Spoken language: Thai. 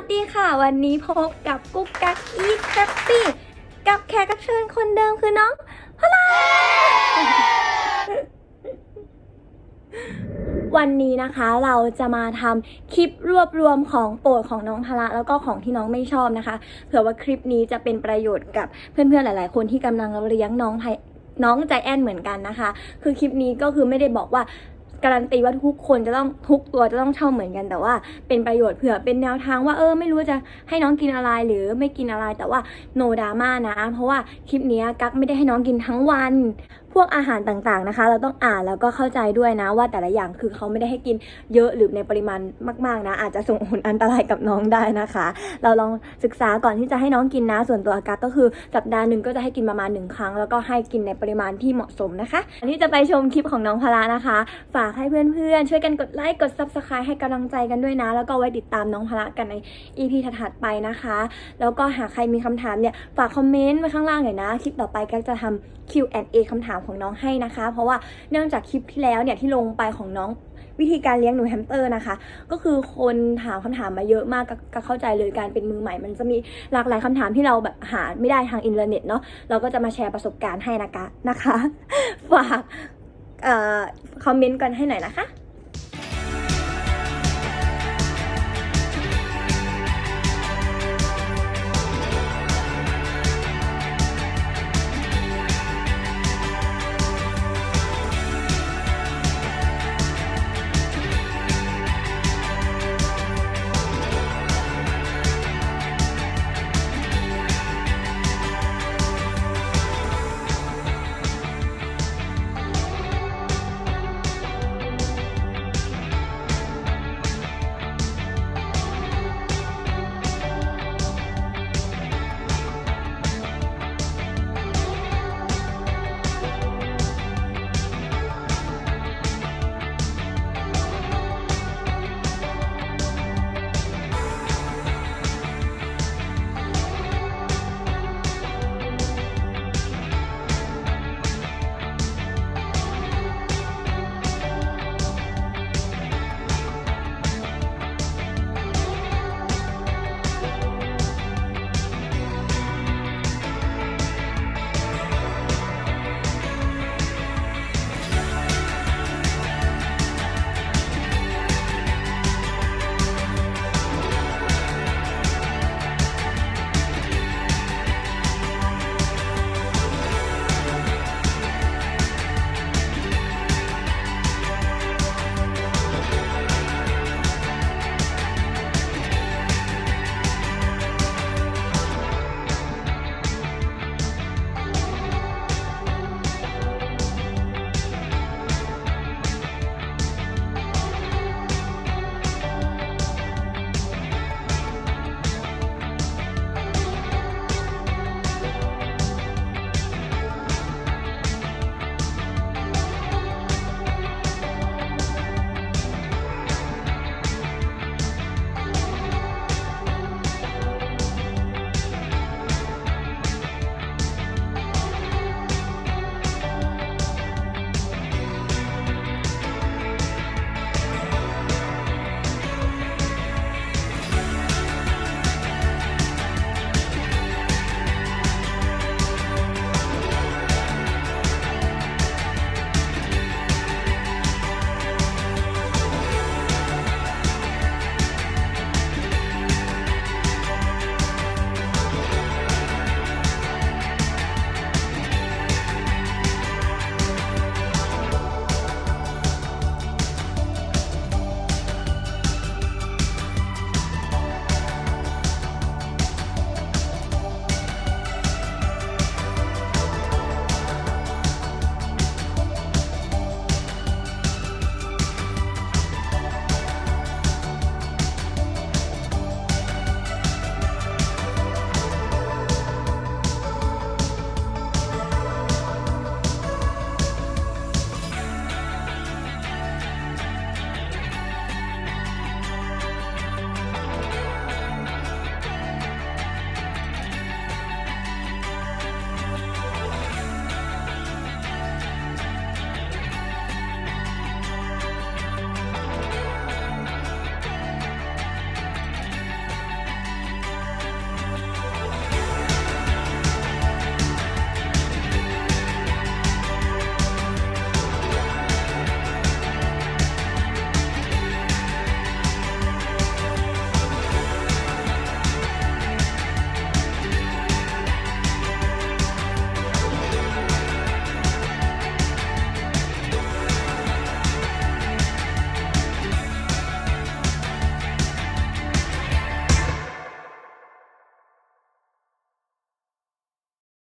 วัสดีค่ะ วันนี้พบกับกุ๊กกักอีทแฮปปี้กับแขกรับเชิญคนเดิมคือน้องพลาวันนี้นะคะเราจะมาทำคลิปรวบรวมของโปรดของน้องพละแล้วก็ของที่น้องไม่ชอบนะคะ เผื่อว่าคลิปนี้จะเป็นประโยชน์กับเพื่อนๆหลายๆ คนที่กำลังเลี้ยงน้องไพน้องใจแอนเหมือนกันนะคะ คือคลิปนี้ก็คือไม่ได้บอกว่า การันตีว่าทุกคนจะต้องทุกตัวจะต้องเช่าเหมือนกัน แต่ว่าเป็นประโยชน์เผื่อเป็นแนวทางว่าเออไม่รู้จะให้น้องกินอะไรหรือไม่กินอะไรแต่ว่าโนดราม่านะ เพราะว่าคลิปนี้กั๊กไม่ได้ให้น้องกินทั้งวัน วกอาหารต่างๆนะคะ เราต้องอ่านแล้วก็เข้าใจด้วยนะว่าแต่ละอย่างคือเขาไม่ได้ให้กินเยอะหรือในปริมาณมากๆนะ อาจจะส่งผลอันตรายกับน้องได้นะคะ เราลองศึกษาก่อนที่จะให้น้องกินนะ ส่วนตัวอากั๊กก็คือสัปดาห์หนึ่งก็จะให้กินประมาณหนึ่งครั้ง แล้วก็ให้กินในปริมาณที่เหมาะสมนะคะอันที่จะไปชมคลิปของน้องพละนะคะ ฝากให้เพื่อนๆช่วยกันกดไลค์กด subscribe ให้กำลังใจกันด้วยนะ แล้วก็ไว้ติดตามน้องพละกันใน EP ถัดๆไปนะคะ แล้วก็หากใครมีคำถามเนี่ยฝากคอมเมนต์ไว้ข้างล่างหน่อยนะ คลิปต่อไปก็จะทำ Q&A คำถามของน้องให้นะคะ เพราะว่าเนื่องจากคลิปที่แล้วเนี่ยที่ลงไปของน้องวิธีการเลี้ยงหนูแฮมสเตอร์นะคะ ก็คือคนถามคำถามมาเยอะมากก็ก็เข้าใจเลยการเป็นมือใหม่ มันจะมีหลากหลายคำถามที่เราแบบหาไม่ได้ทางอินเทอร์เน็ตเนาะเราก็จะมาแชร์ประสบการณ์ให้นะคะนะคะ ฝากคอมเมนต์กันให้หน่อยนะคะ